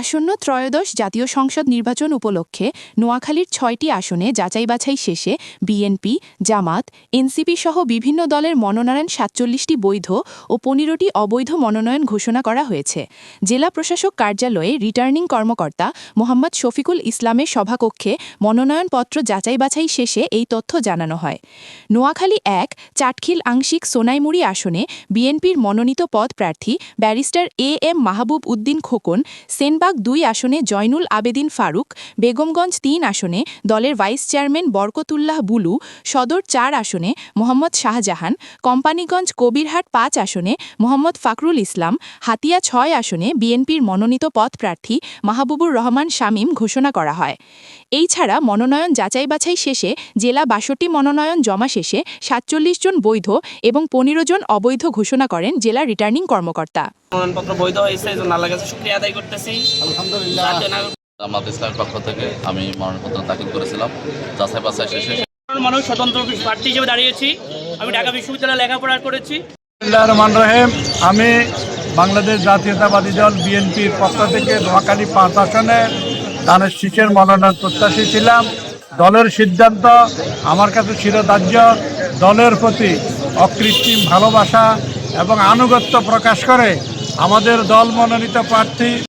আসন্ন ত্রয়োদশ জাতীয় সংসদ নির্বাচন উপলক্ষে নোয়াখালীর ছয়টি আসনে যাচাই বাছাই শেষে বিএনপি, জামাত, এনসিপি সহ বিভিন্ন দলের মনোনয়ন সাতচল্লিশটি বৈধ ও পনেরোটি অবৈধ মনোনয়ন ঘোষণা করা হয়েছে। জেলা প্রশাসক কার্যালয়ে রিটার্নিং কর্মকর্তা মোহাম্মদ শফিকুল ইসলামের সভাকক্ষে মনোনয়নপত্র যাচাই বাছাই শেষে এই তথ্য জানানো হয়। নোয়াখালী এক, চাটখিল আংশিক সোনাইমুড়ি আসনে বিএনপির মনোনীত পদ প্রার্থী barrister A M Mahbub Uddin Khokon Senbag দুই আসনে জয়নুল আবেদিন ফারুক, বেগমগঞ্জ তিন আসনে দলের ভাইস চেয়ারম্যান বরকতুল্লাহ বুলু, সদর চার আসনে মোহাম্মদ শাহজাহান, কোম্পানিগঞ্জ কবিরহাট পাঁচ আসনে মোহাম্মদ ফাকরুল ইসলাম, হাতিয়া ছয় আসনে বিএনপির মনোনীত পদ প্রার্থী মাহবুবুর রহমান শামীম ঘোষণা করা হয়। এই ছাড়া মনোনয়ন যাচাই বাছাই শেষে জেলা বাষট্টি মনোনয়ন জমা শেষে সাতচল্লিশ জন বৈধ এবং পনেরো জন অবৈধ ঘোষণা করেন জেলা রিটার্নিং কর্মকর্তা। মনোনয়নপত্র বৈধ হয়েছে আল্লাহ কাছে শুক্রিয়া আদায় করতেছি। জামাত ইসলামের পক্ষ থেকে আমি মনোনয়নপত্র দাখিল করেছিলাম। যাচাই বাছাই শেষে মানুষ স্বতন্ত্র প্রার্থী হিসেবে দাঁড়িয়েছি। আমি ঢাকা বিশ্ববিদ্যালয়ে লেখাপড়া করেছি। বিসমিল্লাহির রহমানির রহিম। আমি বাংলাদেশ জাতীয়তাবাদী দল বিএনপির পক্ষ থেকে নোয়াখালী পাঁচ আসনে ধানের শীষের মনোনয়ন প্রত্যাশী ছিলাম। দলের সিদ্ধান্ত আমার কাছে চিরদার্য দলের প্রতি অকৃত্রিম ভালোবাসা এবং আনুগত্য প্রকাশ করে আমাদের দল মনোনীত প্রার্থী